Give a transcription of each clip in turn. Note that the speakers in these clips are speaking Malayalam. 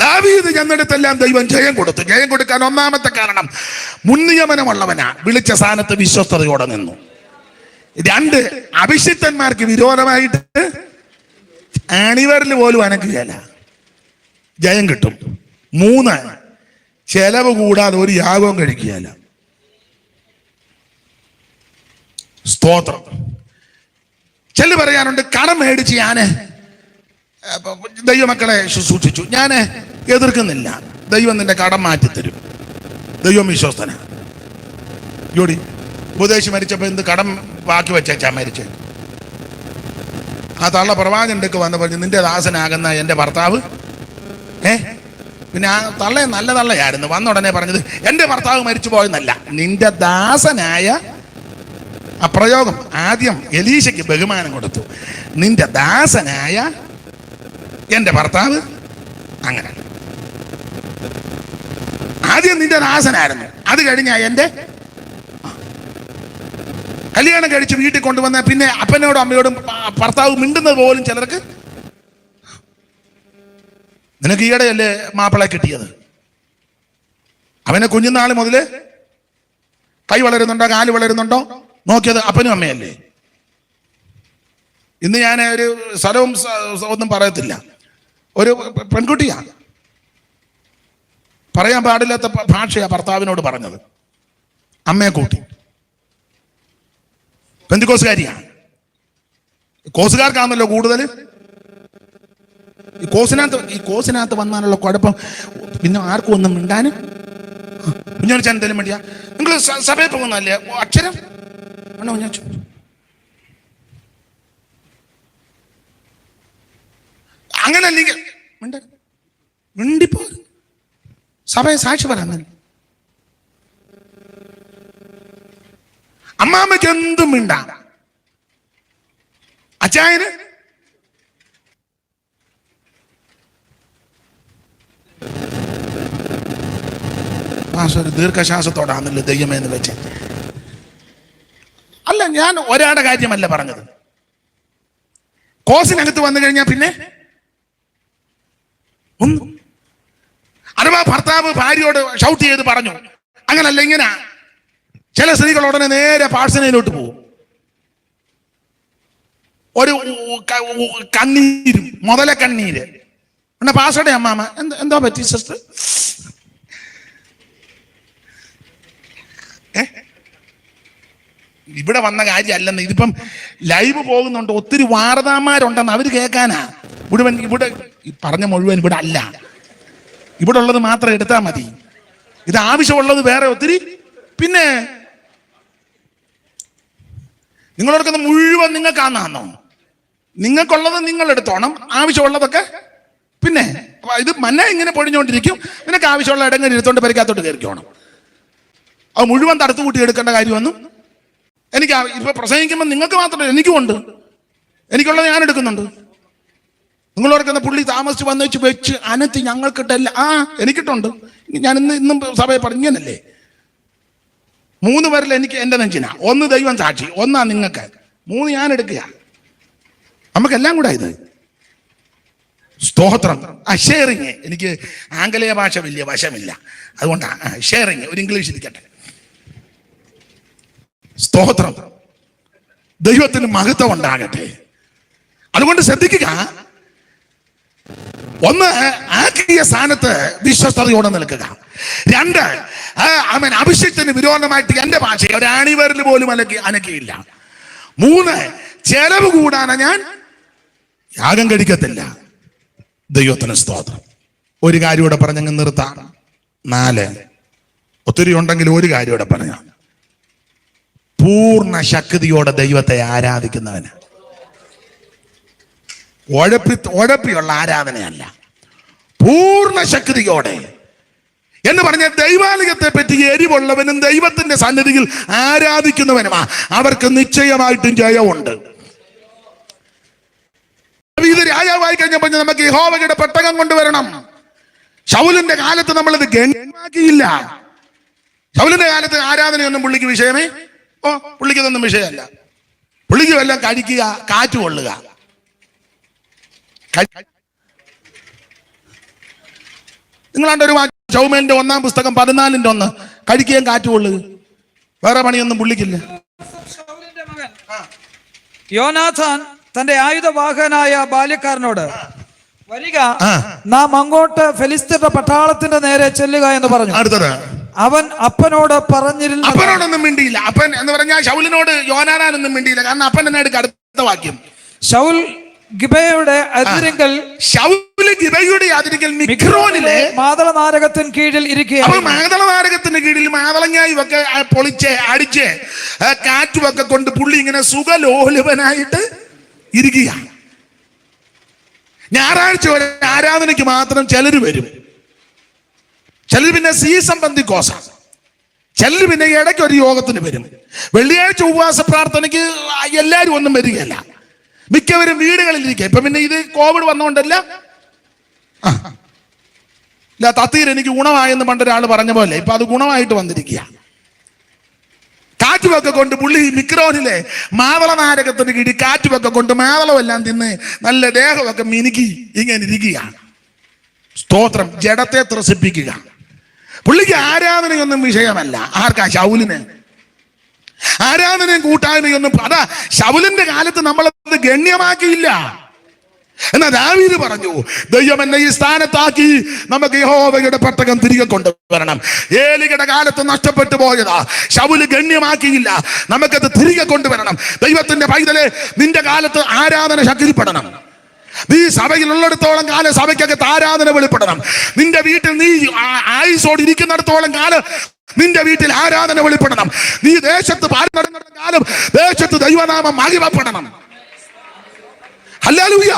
ദാവീദ് ചെന്നിടത്തെല്ലാം ദൈവം ജയം കൊടുത്തു. ജയം കൊടുക്കാൻ ഒന്നാമത്തെ കാരണം മുൻനിയമനമുള്ളവനാ. വിളിച്ച സ്ഥാനത്ത് വിശ്വസ്തയോടെ നിന്നു. രണ്ട് അഭിഷിക്തന്മാർക്ക് വിരോധമായിട്ട് അണിവരിൽ പോലും അനക്കുകയല്ല. ജയം കിട്ടും. മൂന്ന് ചെലവ് കൂടാതെ ഒരു യാഗവും കഴിക്കുകയല്ല. സ്തോത്രം. ചെല്ലു പറയാനുണ്ട് കടം മേടിച്ച് ഞാൻ ദൈവമക്കളെ ശുശ്രൂഷിച്ചു ഞാൻ എതിർക്കുന്നില്ല. ദൈവം നിന്റെ കടം മാറ്റിത്തരും. ദൈവം വിശ്വസ്തന. ജോഡി ഉപദേശി മരിച്ചപ്പോൾ എന്ത് കടം ബാക്കി വെച്ചാ മരിച്ചു? ആ തള്ള പ്രവാചകന്റെ വന്ന് പറഞ്ഞു നിന്റെ ദാസനാകുന്ന എന്റെ ഭർത്താവ്? ഏ? പിന്നെ ആ തള്ള നല്ല തള്ളയായിരുന്നു. വന്ന ഉടനെ പറഞ്ഞത് എന്റെ ഭർത്താവ് മരിച്ചു പോയെന്നല്ല. നിന്റെ ദാസനായ ആ പ്രയോഗം ആദ്യം എലീശയ്ക്ക് ബഹുമാനം കൊടുത്തു. നിന്റെ ദാസനായ എന്റെ ഭർത്താവ്? അങ്ങനെ. ആദ്യം നിന്റെ ദാസനായിരുന്നു അത് കഴിഞ്ഞ എന്റെ കല്യാണം കഴിച്ച് വീട്ടിൽ കൊണ്ടുവന്ന പിന്നെ അപ്പനോടും അമ്മയോടും ഭർത്താവ് മിണ്ടുന്നത് പോലും ചിലർക്ക് നിനക്ക് ഈയിടെയല്ലേ മാപ്പിളെ കിട്ടിയത്? അവനെ കുഞ്ഞുനാൾ മുതൽ കൈ വളരുന്നുണ്ടോ കാൽ വളരുന്നുണ്ടോ? നോക്കിയത് അപ്പനും അമ്മയല്ലേ? ഇന്ന് ഞാൻ ഒരു സ്ഥലവും ഒന്നും പറയത്തില്ല. ഒരു പെൺകുട്ടിയാണ് പെൺകുട്ടിയാ. പറയാൻ പാടില്ലാത്ത ഭാഷയാണ് ഭാഷയാ ഭർത്താവിനോട് പറഞ്ഞത്. അമ്മയെ കൂട്ടി. പെന്തിക്കോസുകാരിയാണ് കോസുകാർക്കാണല്ലോ കൂടുതൽ ഈ കോസിനകത്ത് ഈ കോസിനകത്ത് വന്നാലുള്ള കുഴപ്പം പിന്നെ ആർക്കും ഒന്നും മിണ്ടാനും? കുഞ്ഞാണിച്ചാൻ എന്തെങ്കിലും വേണ്ടിയാ നിങ്ങൾ സഭയിൽ പോകുന്നല്ലേ അക്ഷരം? ആണോ ഞാൻ അങ്ങനെ അല്ലെങ്കിൽ മിണ്ട മിണ്ടിപ്പോ. സഭയെ സാക്ഷി പറയാൻ അമ്മാമ്മയ്ക്ക് എന്തും മിണ്ടാ. അച്ചായന്? ദീർഘശ്വാസത്തോടാന്നല്ലോ ദീർഘശ്വാസത്തോടാണല്ലോ ദൈവമേന്ന് വെച്ച്. അല്ല ഞാൻ ഒരാളുടെ കാര്യമല്ല പറഞ്ഞത്. കോസിനകത്ത് വന്നു കഴിഞ്ഞാൽ പിന്നെ ഒന്നും അഥവാ ഭർത്താവ് ഭാര്യയോട് ഷൗട്ട് ചെയ്ത് പറഞ്ഞു അങ്ങനല്ല ഇങ്ങനെ. ചില സ്ത്രീകൾ ഉടനെ നേരെ പാഴ്സനയിലോട്ട് പോകും. ഒരു കണ്ണീരും മുതല കണ്ണീര് പിന്നെ പാസയുടെ അമ്മാമ എന്തോ പറ്റി സിസ്റ്റർ? ഇവിടെ വന്ന കാര്യമല്ലെന്ന്. ഇതിപ്പം ലൈവ് പോകുന്നുണ്ട്. ഒത്തിരി വാർതാമാരുണ്ടെന്ന് അവർ കേൾക്കാനാ. മുഴുവൻ ഇവിടെ പറഞ്ഞ മുഴുവൻ ഇവിടെ അല്ല. ഇവിടെ ഉള്ളത് മാത്രം എടുത്താൽ മതി. ഇത് ആവശ്യമുള്ളത് വേറെ ഒത്തിരി. പിന്നെ നിങ്ങളോടൊക്കെ മുഴുവൻ നിങ്ങൾക്ക് ആന്നാന്നോ നിങ്ങൾക്കുള്ളത് നിങ്ങൾ എടുത്തോണം ആവശ്യമുള്ളതൊക്കെ പിന്നെ ഇത് മന്ന ഇങ്ങനെ പൊഴിഞ്ഞുകൊണ്ടിരിക്കും നിനക്ക് ആവശ്യമുള്ള ഇടങ്ങളിൽ എടുത്തോണ്ട് പരിക്കാത്തോട്ട് കയറിക്കോണം. അത് മുഴുവൻ തടുത്തു കൂട്ടി എടുക്കേണ്ട കാര്യമൊന്നും എനിക്ക് ഇപ്പൊ പ്രസംഗിക്കുമ്പോൾ നിങ്ങൾക്ക് മാത്രമല്ല എനിക്കുമുണ്ട് എനിക്കുള്ളത് ഞാൻ എടുക്കുന്നുണ്ട്. നിങ്ങൾ ഓർക്കുന്ന പുള്ളി താമസിച്ച് വന്ന് വെച്ച് വെച്ച് അനത്തി ഞങ്ങൾക്കിട്ടല്ല ആ എനിക്കിട്ടുണ്ട്. ഞാൻ ഇന്ന് ഇന്നും സഭയെ പറഞ്ഞല്ലേ മൂന്ന് പേരിൽ എനിക്ക് എന്റെ നെഞ്ചിന. ഒന്ന് ദൈവം സാക്ഷി ഒന്നാ നിങ്ങൾക്ക്. മൂന്ന് ഞാൻ എടുക്കുക. നമുക്കെല്ലാം കൂടെ ഇത്. സ്തോത്രം. ആ ഷെയറിങ് എനിക്ക് ആംഗലേയ ഭാഷ വലിയ വശമില്ല. അതുകൊണ്ടാണ് ഷെയറിങ് ഒരു ഇംഗ്ലീഷ് ഇരിക്കട്ടെ. സ്തോത്രം. ദൈവത്തിന് മഹത്വം ഉണ്ടാകട്ടെ. അതുകൊണ്ട് ശ്രദ്ധിക്കുക. ഒന്ന് ആക്കിയ സ്ഥാനത്ത് വിശ്വസ്തയോടെ നിൽക്കുക. രണ്ട് അവൻ അഭിഷേകത്തിന് വിരോധമായിട്ട് എന്റെ ഭാഷ ഒരാണിവരിൽ പോലും അനക്കി അനക്കിയില്ല. മൂന്ന് ചെലവ് കൂടാന ഞാൻ യാഗം കഴിക്കത്തില്ല. ദൈവത്തിന് സ്തോത്രം. ഒരു കാര്യം ഇവിടെ പറഞ്ഞങ്ങ് നിർത്താം. നാല് ഒത്തിരി ഉണ്ടെങ്കിൽ ഒരു കാര്യം ഇവിടെ പറയാം. പൂർണ ശക്തിയോടെ ദൈവത്തെ ആരാധിക്കുന്നവന്. ഉഴപ്പി ഉഴപ്പിയുള്ള ആരാധനയല്ല. പൂർണ ശക്തിയോടെ. എന്ന് പറഞ്ഞ ദൈവാലയത്തെ പറ്റി എരിവുള്ളവനും ദൈവത്തിന്റെ സന്നിധിയിൽ ആരാധിക്കുന്നവനുമാ. അവർക്ക് നിശ്ചയമായിട്ടും ജയമുണ്ട്. ഇത് രാജാവായി കഴിഞ്ഞപ്പോൾ നമുക്ക് യഹോവയുടെ പെട്ടകം കൊണ്ടുവരണം. ശൗലിന്റെ കാലത്ത് നമ്മളിത് ഗണ്യമാക്കിയില്ല. ശൗലിന്റെ കാലത്ത് ആരാധനയൊന്നും പുള്ളിക്ക് വിഷയമേ ഓ പുള്ളിക്കതൊന്നും വിഷയമല്ല. പുള്ളിക്ക് വല്ല കഴിക്കുക കാറ്റ് കൊള്ളുക. നിങ്ങളാണ്ട് ഒരു ചൗമേന്റെ ഒന്നാം പുസ്തകം പതിനാലിന്റെ ഒന്ന് കഴിക്കുകയും കാറ്റ് കൊള്ളുക. വേറെ പണിയൊന്നും പുള്ളിക്കില്ല. യോനാഥാൻ തന്റെ ആയുധവാഹനായ ബാല്യക്കാരനോട് വരിക. നാം അങ്ങോട്ട് ഫെലിസ്തീന്റെ പട്ടാളത്തിന്റെ നേരെ ചെല്ലുക എന്ന് പറഞ്ഞു. അടുത്തത് അവൻ അപ്പനോട് പറഞ്ഞിരുന്നു അപ്പനോടൊന്നും മിണ്ടിയില്ല. അപ്പൻ എന്ന് പറഞ്ഞാൽ ഷൗലിനോട് യോനാനൊന്നും മിണ്ടിയില്ല. കാരണം അപ്പൻ എന്നെ എടുക്ക അടുത്ത വാക്യം. ഷൗൽ ഗിബയുടെ അതിരിങ്കൽ ഷൗൽ ഗിബയുടെ അതിരിക്കൽ മിക്രോനിലെ മാതള നാരകത്തിൻ കീഴിൽ അപ്പൊ ഇരിക്കുകയാണ്. മാതള നാരകത്തിന്റെ കീഴിൽ മാതളങ്ങായി ഒക്കെ ആ പൊളിച്ച് അടിച്ച് കാറ്റുമൊക്കെ കൊണ്ട് പുള്ളി ഇങ്ങനെ സുഖലോലുപനായിട്ട് ഇരിക്കുക ഞായറാഴ്ച ഒരു ആരാധനയ്ക്ക് മാത്രം ചിലര് വരും. ചിലർ പിന്നെ സീസൺ ബന്ധിക്കോസ ചിലർ പിന്നെ ഇടയ്ക്ക് ഒരു യോഗത്തിന് വരും. വെള്ളിയാഴ്ച ഉപവാസ പ്രാർത്ഥനയ്ക്ക് എല്ലാവരും ഒന്നും വരികയല്ല. മിക്കവരും വീടുകളിൽ വീടുകളിലിരിക്കുക ഇപ്പൊ പിന്നെ ഇത് കോവിഡ് വന്നുകൊണ്ടല്ല. ഇല്ല തത്തീർ എനിക്ക് ഗുണമായെന്ന് പണ്ടൊരാൾ പറഞ്ഞ പോലെ ഇപ്പൊ അത് ഗുണമായിട്ട് വന്നിരിക്കുക കാറ്റുവൊക്കെ കൊണ്ട് പുള്ളി മിക്രോനിലെ മാതള നാരകത്തിന് കീഴിൽ കാറ്റുവൊക്കെ കൊണ്ട് മാതളമെല്ലാം തിന്ന് നല്ല ദേഹമൊക്കെ മിനുക്കി ഇങ്ങനെ ഇരിക്കുകയാണ്. സ്തോത്രം ജഡത്തെ ത്രസിപ്പിക്കുക. പുള്ളിക്ക് ആരാധനയൊന്നും വിഷയമല്ല. ആർക്കാ ശൗലിന്? ആരാധനയും കൂട്ടായ്മയൊന്നും അതാ ശൗലിന്റെ കാലത്ത് നമ്മളത് ഗണ്യമാക്കിയില്ല. എന്നാ ദാവീദ് പറഞ്ഞു ദൈവം എന്നെ ഈ സ്ഥാനത്താക്കി. നമുക്ക് യഹോവയുടെ പെട്ടകം തിരികെ കൊണ്ടുവരണം. ഏലികയുടെ കാലത്ത് നഷ്ടപ്പെട്ടു പോയതാ. ശൗൽ ഗണ്യമാക്കിയില്ല. നമുക്കത് തിരികെ കൊണ്ടുവരണം. ദൈവത്തിന്റെ പൈതലെ നിന്റെ കാലത്ത് ആരാധന ശക്തിപ്പെടണം നീ സഭയിലുള്ളിടത്തോളം കാലം സഭയ്ക്കൊക്കെ ആരാധന വെളിപ്പെടണം. നിന്റെ വീട്ടിൽ നീ ആയുസോട് ഇരിക്കുന്നിടത്തോളം കാലം നിന്റെ വീട്ടിൽ ആരാധന വെളിപ്പെടണം. നീ ദേശത്ത് കാലം ദേശത്ത് ദൈവനാമം മഹിമപ്പെടണം. ഹല്ലേലൂയ.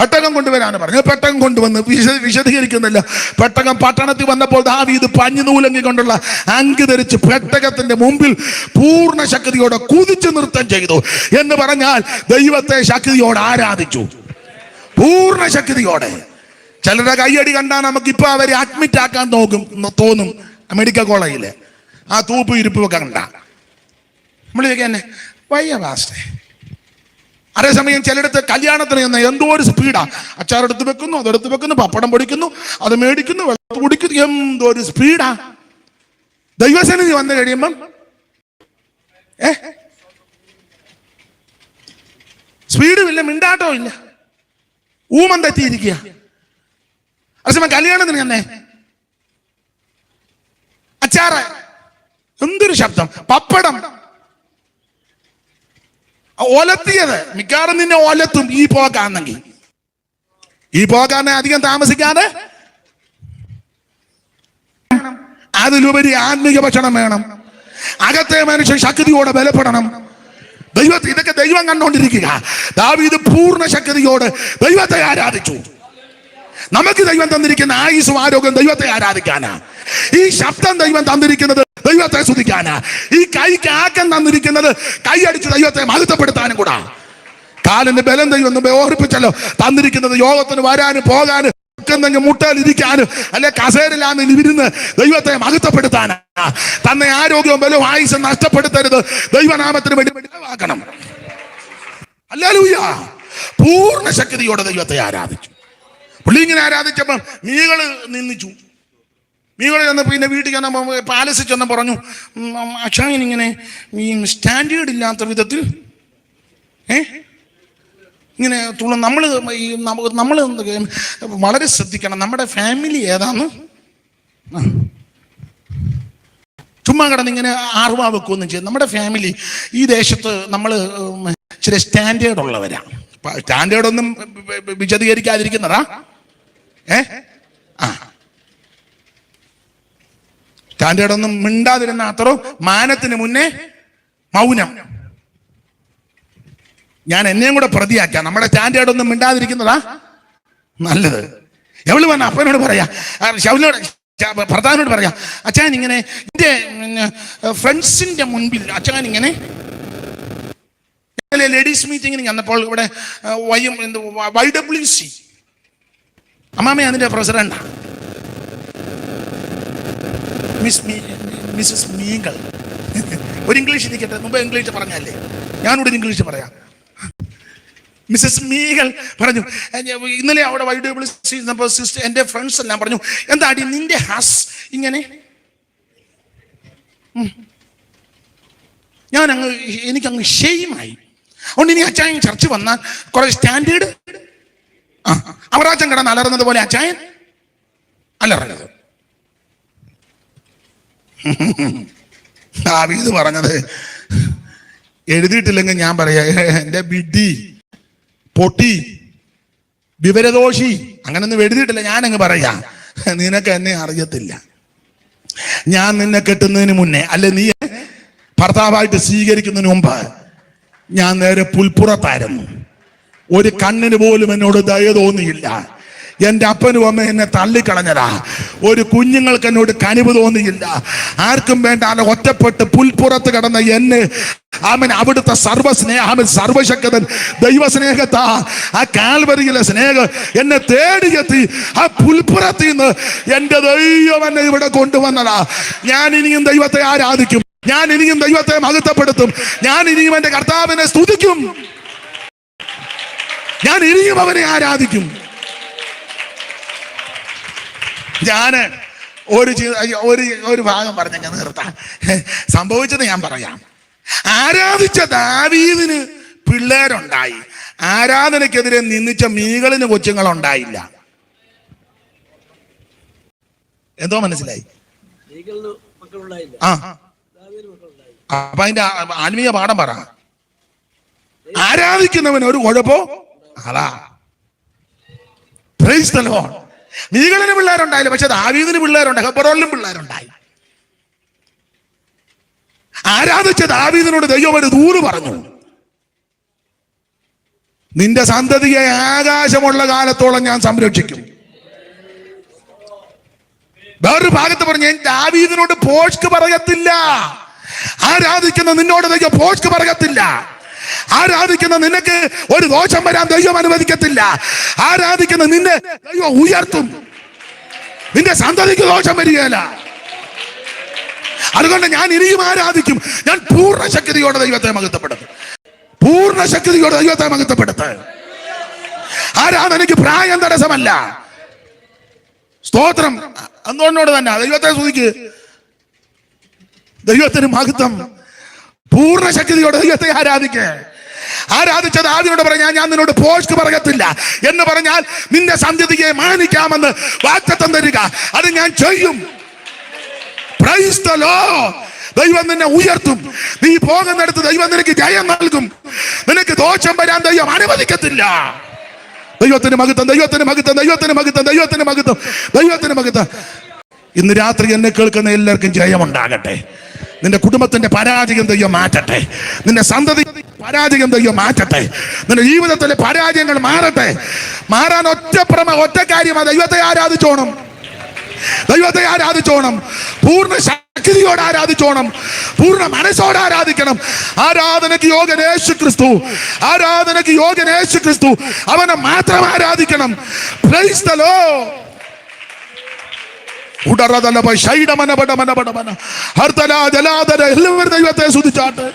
പെട്ടകം കൊണ്ടുവരാനാണ് പറഞ്ഞു പെട്ടകം കൊണ്ടുവന്ന് വിശ വിശദീകരിക്കുന്നില്ല. പെട്ടകം പട്ടണത്തിൽ വന്നപ്പോൾ ദാവീദ് പഞ്ഞു നൂലങ്ങി കൊണ്ടുള്ള അങ്കി ധരിച്ച് പെട്ടകത്തിന്റെ മുമ്പിൽ പൂർണ ശക്തിയോടെ കുതിച്ചു നൃത്തം ചെയ്തു. എന്ന് പറഞ്ഞാൽ ദൈവത്തെ ശക്തിയോടെ ആരാധിച്ചു. പൂർണ ശക്തിയോടെ. ചിലരുടെ കയ്യടി കണ്ടാൽ നമുക്ക് ഇപ്പൊ അവരെ അഡ്മിറ്റ് ആക്കാൻ നോക്കും തോന്നും മെഡിക്കൽ കോളേജിൽ ആ തൂപ്പ് ഇരിപ്പ് ഒക്കെ കണ്ട. നമ്മൾ തന്നെ വയ്യ പാസ്റ്റേ അതേസമയം ചിലയിടത്ത് കല്യാണത്തിന് ചെന്ന എന്തോ ഒരു സ്പീഡാ. അച്ചാറെടുത്ത് വെക്കുന്നു അതെടുത്ത് വെക്കുന്നു പപ്പടം പൊടിക്കുന്നു അത് മേടിക്കുന്നു വെള്ളം കുടിക്കുന്നു എന്തോ ഒരു സ്പീഡാ. ദൈവസന്നിധി വന്നു കഴിയുമ്പം ഏ? സ്പീഡും ഇല്ല മിണ്ടാട്ടോ ഇല്ല. ഊമം തെറ്റിയിരിക്കുക. അതേസമയം കല്യാണത്തിന് എന്നേ അച്ചാറ് എന്തൊരു ശബ്ദം. പപ്പടം ഒലത്തിയത്. മിക്കവാറും നിന്നെ ഒലത്തും ഈ പോക്കാണെങ്കിൽ ഈ പോക്കാന്നെ അധികം താമസിക്കാതെ. അതിലുപരി ആത്മീക ഭക്ഷണം വേണം. അകത്തെ മനുഷ്യൻ ശക്തിയോടെ ബലപ്പെടണം. ദൈവത്തെ ഇതൊക്കെ ദൈവം കണ്ടുകൊണ്ടിരിക്കുക ദാവീത് പൂർണ ശക്തിയോട് ദൈവത്തെ ആരാധിച്ചു. നമുക്ക് ദൈവം തന്നിരിക്കുന്ന ആയുസും ആരോഗ്യം ദൈവത്തെ ആരാധിക്കാനാ. ഈ ശബ്ദം ദൈവം തന്നിരിക്കുന്നത് ദൈവത്തെ സ്തുതിക്കാനാ ഈ കൈക്ക് ആക്കം തന്നിരിക്കുന്നത് കൈയടിച്ച് ദൈവത്തെ മഹത്വപ്പെടുത്താനും കൂടാ. കാലിന് ബലം ദൈവം ഓർപ്പിച്ചല്ലോ. തന്നിരിക്കുന്നത് യോഗത്തിന് വരാനും പോകാനും എന്തെങ്കിലും മുട്ടാലിരിക്കാനും അല്ലെ കസേരയിലാന്ന് ഇരുന്ന് ദൈവത്തെ മഹത്വപ്പെടുത്താനാ. തന്നെ ആരോഗ്യവും ബലവും ആയുസ് നഷ്ടപ്പെടുത്തരുത്. ദൈവനാമത്തിന് വേണ്ടി വെളിവാക്കണം അല്ലൂയ പൂർണ ശക്തിയോടെ ദൈവത്തെ ആരാധിച്ചു. പുള്ളി ഇങ്ങനെ ആരാധിച്ചപ്പം മീകൾ നിന്നിച്ചു. മീകൾ ചെന്ന് പിന്നെ വീട്ടിൽ ചെന്നപ്പോൾ പാലസിൽ ചെന്ന് പറഞ്ഞു ഇങ്ങനെ ഈ സ്റ്റാൻഡേർഡ് ഇല്ലാത്ത വിധത്തിൽ ഏ? ഇങ്ങനെ തുള്ള നമ്മൾ ഈ നമ്മൾ വളരെ ശ്രദ്ധിക്കണം. നമ്മുടെ ഫാമിലി ഏതാന്ന്? ചുമ്മാ കിടന്ന് ഇങ്ങനെ ആർവാ വെക്കുകയൊന്നും ചെയ്യും നമ്മുടെ ഫാമിലി ഈ ദേശത്ത് നമ്മൾ ചില സ്റ്റാൻഡേർഡ് ഉള്ളവരാണ് സ്റ്റാൻഡേർഡൊന്നും വിശദീകരിക്കാതിരിക്കുന്നതാ ഏ? ആ. സ്റ്റാൻഡേർഡ് ഒന്നും മിണ്ടാതിരുന്ന അത്രോ മാനത്തിന് മുന്നേ മൗനം. ഞാൻ എന്നെയും കൂടെ പ്രതിയാക്കാം നമ്മുടെ സ്റ്റാൻഡേർഡ് ഒന്നും മിണ്ടാതിരിക്കുന്നതാ നല്ലത്. എവൾ വന്ന അപ്പനോട് പറയാ? ശൗലിനോട് ഭർത്താവിനോട് പറയാ അച്ഛൻ ഇങ്ങനെ എന്റെ ഫ്രണ്ട്സിന്റെ മുൻപിൽ അച്ഛൻ ഇങ്ങനെ ലേഡീസ് മീറ്റിങ്ങിന് ചെന്നപ്പോൾ ഇവിടെ വൈ ഡബ്ല്യു സി. അമ്മാമ അതിന്റെ പ്രസിഡന്റാ. മിസ് മീ മിസ്സസ് മീങ്കൾ ഒരു ഇംഗ്ലീഷ് ഇരിക്കട്ടെ മുമ്പ് ഇംഗ്ലീഷ് പറഞ്ഞല്ലേ ഞാനിവിടെ ഇംഗ്ലീഷ് പറയാം. മിസ്സസ് മീകൾ പറഞ്ഞു ഇന്നലെ അവിടെ സിസ്റ്റർ എന്റെ ഫ്രണ്ട്സ് എല്ലാം പറഞ്ഞു എന്താടി നിന്റെ ഹസ് ഇങ്ങനെ. ഞാൻ അങ്ങ് എനിക്കങ്ങ് ഷെയിമായി. അതുകൊണ്ട് ഇനി അച്ചായൻ ചർച്ച് വന്നാൽ കുറെ സ്റ്റാൻഡേർഡ് ആ അവറാച്ചൻ കിടന്ന് അലറുന്നത് പോലെ അച്ചായൻ അലറരുത്. ദാവീദ് പറഞ്ഞത്. എഴുതിയിട്ടില്ലെങ്കിൽ ഞാൻ പറയാ. എന്റെ ബിഡി പൊട്ടി വിവരദോഷി അങ്ങനൊന്നും എഴുതിയിട്ടില്ല ഞാനങ്ങ് പറയാ. നിനക്ക് എന്നെ അറിയത്തില്ല. ഞാൻ നിന്നെ കെട്ടുന്നതിന് മുന്നേ അല്ലെ നീ ഭർത്താവായിട്ട് സ്വീകരിക്കുന്നതിന് മുമ്പ് ഞാൻ നേരെ പുൽപ്പുറത്തായിരുന്നു. ഒരു കണ്ണിന് പോലും എന്നോട് ദയ തോന്നിയില്ല. എന്റെ അപ്പനും അമ്മ എന്നെ തള്ളിക്കളഞ്ഞതാ. ഒരു കുഞ്ഞുങ്ങൾക്ക് എന്നോട് കനിവ് തോന്നിയില്ല. ആർക്കും വേണ്ട അല്ല ഒറ്റപ്പെട്ട് പുൽപ്പുറത്ത് കിടന്ന എന്നെ. അവൻ അവിടുത്തെ സർവസ്നേഹമൻ സർവശക്തൻ ദൈവസ്നേഹത്താ. ആ കാൽവരിയിലെ സ്നേഹം എന്നെ തേടിയെത്തി ആ പുൽപ്പുറത്തിൽ നിന്ന് എന്റെ ദൈവം എന്നെ ഇവിടെ കൊണ്ടുവന്നതാ. ഞാൻ ഇനിയും ദൈവത്തെ ആരാധിക്കും. ഞാൻ ഇനിയും ദൈവത്തെ മഹത്വപ്പെടുത്തും. ഞാൻ ഇനിയും എന്റെ കർത്താവിനെ സ്തുതിക്കും. ഞാൻ ഇനിയും അവനെ ആരാധിക്കും. ഞാൻ ഒരു ഒരു ഒരു ഭാഗം പറഞ്ഞങ്ങ് നിർത്താം. സംഭവിച്ചത് ഞാൻ പറയാം. ആരാധിച്ച ദാവീദിന് പിള്ളേരുണ്ടായി. ആരാധനയ്ക്കെതിരെ നിന്നിച്ച മീകളിന് കൊച്ചുങ്ങളുണ്ടായില്ല. എന്തോ മനസ്സിലായി? ആ. അപ്പൊ അതിന്റെ ആത്മീയ പാഠം പറ. ആരാധിക്കുന്നവൻ ഒരു കുഴപ്പോ അതാ. Price Lord. മീകളിന് പിള്ളേരുണ്ടായില്ല പക്ഷെ ദാവീദിന് പിള്ളേരുണ്ട് ഹെബറോളിനും പിള്ളേരുണ്ടായി. ആരാധിച്ച ദാവീദിനോട് ദൈവം ഒരു ദൂര് പറഞ്ഞു നിന്റെ സന്തതിയെ ആകാശമുള്ള കാലത്തോളം ഞാൻ സംരക്ഷിക്കും. വേറൊരു ഭാഗത്ത് പറഞ്ഞു ഞാൻ ദാവീദിനോട് പോഷ്ക്ക് പറയത്തില്ല. ആരാധിക്കുന്ന നിന്നോട് ദൈവം പോഷ്ക്ക് പറയത്തില്ല. ആരാധിക്കുന്ന നിനക്ക് ഒരു ദോഷം വരാൻ ദൈവം അനുവദിക്കത്തില്ല. ആരാധിക്കുന്ന നിന്നെ ദൈവം ഉയർത്തും. നിന്റെ സന്തതിക്ക് ദോഷം വരികയല്ല. അതുകൊണ്ട് ഞാൻ ഇനിയും ആരാധിക്കും. ഞാൻ പൂർണ ശക്തിയോടെ ദൈവത്തെ മഹത്വപ്പെടുത്തും. പൂർണ ശക്തിയോടെ ദൈവത്തെ മഹത്വപ്പെടുത്ത്. എനിക്ക് പ്രായം തടസ്സമല്ല. സ്തോത്രം. എന്തുകൊണ്ടോട് തന്നെ. ദൈവത്തെ സൂചിക്ക് ദൈവത്തിന് മഹത്വം. പൂർണ ശക്തിയോടെ ദൈവത്തെ ആരാധിക്കേ? ആരാധിച്ചത് ആദ്യോട് പറഞ്ഞാൽ ഞാൻ നിന്നോട് പോസ്റ്റ് പറയത്തില്ല എന്ന് പറഞ്ഞാൽ നിന്റെ സന്ധ്യതയെ മാനിക്കാമെന്ന് വാക്തത്വം തരിക. അത് ഞാൻ ചെയ്യും. ദൈവം നിന്നെ ഉയർത്തും. നീ പോകുന്നിടത്ത് ദൈവം നിനക്ക് ജയം നൽകും. നിനക്ക് ദോഷം വരാൻ ദൈവം അനുവദിക്കത്തില്ല. ദൈവത്തിന് മഹത്വം ദൈവത്തിന് മഹത്വം ദൈവത്തിന് മഹത്വം ദൈവത്തിന് മഹത്വം ദൈവത്തിന് മഹത്വം. ഇന്ന് രാത്രി എന്നെ കേൾക്കുന്ന എല്ലാവർക്കും ജയമുണ്ടാകട്ടെ. നിന്റെ കുടുംബത്തിന്റെ പരാജയം ദൈവം മാറ്റട്ടെ. നിന്റെ സന്തതി പരാജയം ദൈവം മാറ്റട്ടെ. നിന്റെ ജീവിതത്തിലെ പരാജയങ്ങൾ മാറട്ടെ. മാറാൻ ഒറ്റ പ്രമ ഒറ്റ കാര്യമാണ് ദൈവത്തെ ആരാധിച്ചോണം. ദൈവത്തെ ആരാധിച്ചോണം. പൂർണ ശക്തിയോട് ആരാധിച്ചോണം. പൂർണ മനസ്സോട് ആരാധിക്കണം. ആരാധനയ്ക്ക് യോഗൻ യേശു ക്രിസ്തു ആരാധനയ്ക്ക് യോഗൻ യേശു ക്രിസ്തു അവനെ മാത്രം ആരാധിക്കണം. Praise the Lord. എല്ലാവരും ദൈവത്തെ സ്തുതിച്ചാട്ട്.